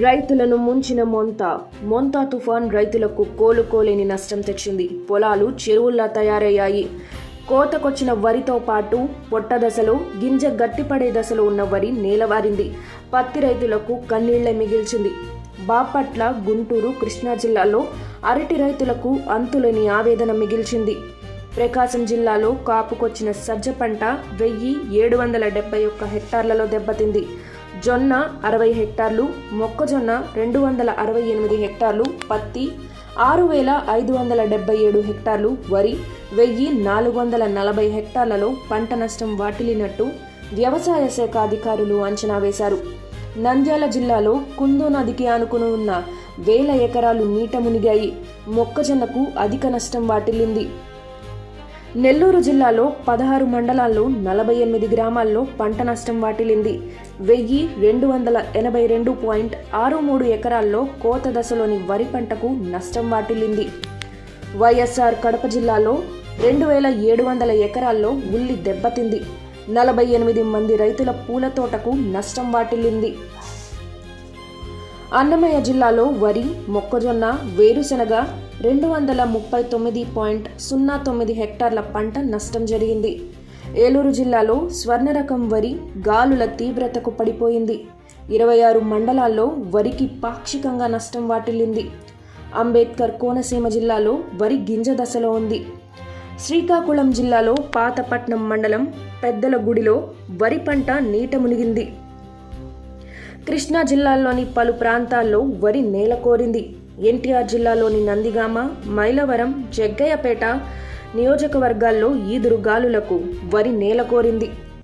రైతులను ముంచిన మొంత. మొంతా తుఫాన్ రైతులకు కోలుకోలేని నష్టం తెచ్చింది. పొలాలు చెరువుల్లా తయారయ్యాయి. కోతకొచ్చిన వరితో పాటు పొట్ట దశలో గింజ గట్టిపడే దశలో ఉన్న వరి నేలవారింది. పత్తి రైతులకు కన్నీళ్ళే మిగిల్చింది. బాపట్ల గుంటూరు కృష్ణా జిల్లాలో అరటి రైతులకు అంతులేని ఆవేదన మిగిల్చింది. ప్రకాశం జిల్లాలో కాపుకొచ్చిన సజ్జ పంట వెయ్యి ఏడు వందల డెబ్బై ఒక్క హెక్టార్లలో దెబ్బతింది. జొన్న అరవై హెక్టార్లు మొక్కజొన్న రెండు వందల అరవై ఎనిమిది హెక్టార్లు పత్తి ఆరు వేల ఐదు వందల డెబ్బై ఏడు హెక్టార్లు వరి వెయ్యి నాలుగు వందల నలభై హెక్టార్లలో పంట నష్టం వాటిల్లినట్టు వ్యవసాయ శాఖ అధికారులు అంచనా వేశారు. నంద్యాల జిల్లాలో కుందు నదికి ఆనుకుని ఉన్న వేల ఎకరాలు నీట మునిగాయి. మొక్కజొన్నకు అధిక నష్టం వాటిల్లింది. నెల్లూరు జిల్లాలో పదహారు మండలాల్లో నలభై ఎనిమిది గ్రామాల్లో పంట నష్టం వాటిల్లింది. వెయ్యి రెండు వందల ఎనభై రెండు పాయింట్ ఆరు మూడు ఎకరాల్లో కోత దశలోని వరి పంటకు నష్టం వాటిల్లింది. వైఎస్ఆర్ కడప జిల్లాలో రెండు వేల ఏడు వందల ఎకరాల్లో ఉల్లి దెబ్బతింది. నలభై ఎనిమిది మంది రైతుల పూల తోటకు నష్టం వాటిల్లింది. అన్నమయ్య జిల్లాలో వరి మొక్కజొన్న వేరుశెనగ రెండు వందల ముప్పై తొమ్మిది పాయింట్ సున్నా తొమ్మిది హెక్టార్ల పంట నష్టం జరిగింది. ఏలూరు జిల్లాలో స్వర్ణ రకం వరి గాలుల తీవ్రతకు పడిపోయింది. ఇరవై ఆరు మండలాల్లో వరికి పాక్షికంగా నష్టం వాటిల్లింది. అంబేద్కర్ కోనసీమ జిల్లాలో వరి గింజ దశలో ఉంది. శ్రీకాకుళం జిల్లాలో పాతపట్నం మండలం పెద్దల గుడిలో వరి పంట నీట మునిగింది. కృష్ణా జిల్లాలోని పలు ప్రాంతాల్లో వరి నేలకోరింది ఎన్టీఆర్ జిల్లాలోని నందిగామ మైలవరం జగ్గయ్యపేట నియోజకవర్గాల్లో ఈదురుగాలులకు వరి నేలకోరింది